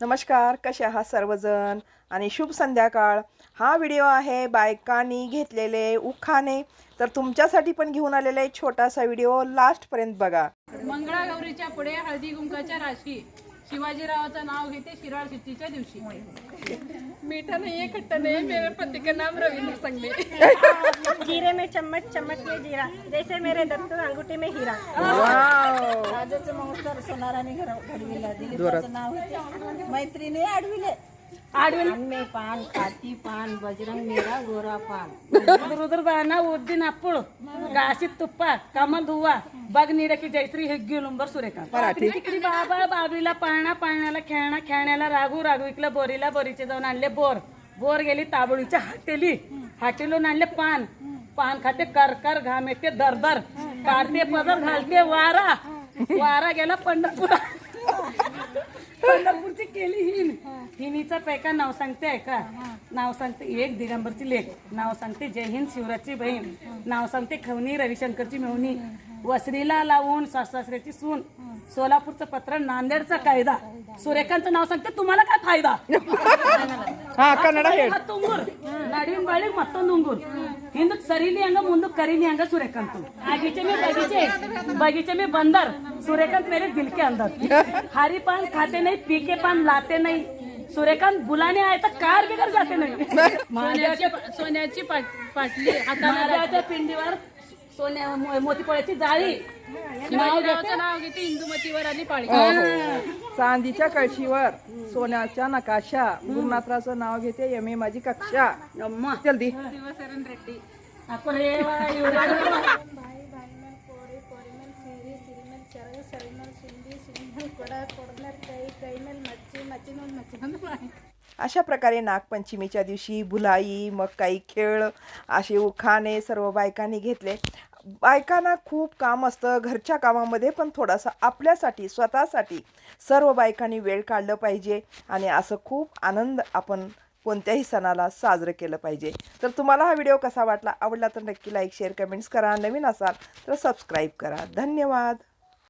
नमस्कार कसे आहात सर्वजण? आणि शुभ संध्याकाळ. हा व्हिडिओ आहे बायकांनी घेतलेले उखाणे. तर तुमच्यासाठी पण घेऊन आलेला आहे छोटासा व्हिडिओ लास्टपर्यंत बघा. मंगळागौरीच्या पुढे हळदी कुंकाच्या राशी. शिवाजीरावाचं नाव घेते शिराळ सिद्धीच्या दिवशी. मीठा नाहीये खट्टा नाही मेरे पति का नाम रवींद्र संगले जीरे में चम्मच चम्मच में जीरा जैसे मेरे दत्तू अंगूठी में हीरा. वाव. राजाचं महोत्सव सोनाराने घर घडविला. दिलीपाचं नाव होते मैत्रिणी आडविले आडवे में पान खाती पान बजरंग मेरा गोरा पान ರುದ್ರದಾನ ಉದ್ದಿನ ಅಪ್ಪಳು ಗಾಸಿ ತುಪ್ಪ ಕಮಲ್ ಹೂವ बघ निडकी जयश्री हेग्गी नंबर सुरेखा मराठी. तिकडे बाबा बाबीला पाळणा पाळण्याला खेळणा खेळण्याला राघू राघू इकलं बोरीला बोरीचे जाऊन आणले बोर बोर गेली ताबळीच्या हाटेली हाटेलून आणले पान पान खाते कर कर घाम येते दरदर काढते पदर घालते वारा वारा गेला पंढरपूर पंढरपूरची केली हिन हिनीचा पैका नाव सांगते ऐका नाव सांगते एक दिगंबरची लेख नाव सांगते जय हिंद शिवराजची बहीण नाव सांगते खवणी रविशंकरची मेवणी वसरीला लावून सासऱ्याची सून सोलापूरचं पत्र नांदेडचा कायदा सुरेखांचं नाव सांगते तुम्हाला काय फायदा हा ಕನ್ನಡ ಹೇಳಿ ಮತ್ತೊಂಗೂರ್ ನಡುವಿನ ಬಳಿ ಮತ್ತೊಂದು ಉಂಗೂರ್ ಹಿಂದಕ್ ಸರಿಲಿ ಹಂಗ ಮುಂದಕ್ ಕರೀಲಿ ಹಂಗ ಸೂರ್ಯಕಾಂತ್ आगीचे में बगीचे बगीचे में बंदर सूर्यकांत मेरे दिल के अंदर हरी पान खाते नहीं पीके पान लाते नहीं सूर्यकांत बुलाने आए तर कार बिगर जाते नाही. सोन्याची सोन्याची पाट- पाटली हाताला महाराजाच्या पिंडीवर सोन्या मोतीपोळ्याची जाळी. नाव घेते. इंदुमतीवर आली पाळी. हो, हो. चांदीच्या कळशीवर सोन्याच्या नकाशा. गुरुनाथराचं नाव घेते एम ए माझी कक्षा. जल्दी शिवशरण रेड्डी. आपण अशा प्रकारे नागपंचमीच्या दिवशी भुलाई मग काही खेळ असे उखाणे सर्व बायकांनी घेतले. बायकांना खूप काम असतं घरच्या कामामध्ये पण थोडासा आपल्यासाठी स्वतःसाठी सर्व बायकांनी वेळ काढलं पाहिजे आणि असं खूप आनंद आपण कोणत्याही सणाला साजरं केलं पाहिजे. तर तुम्हाला हा व्हिडिओ कसा वाटला आवडला तर नक्की लाईक शेअर कमेंट्स करा. नवीन असाल तर सबस्क्राईब करा. धन्यवाद!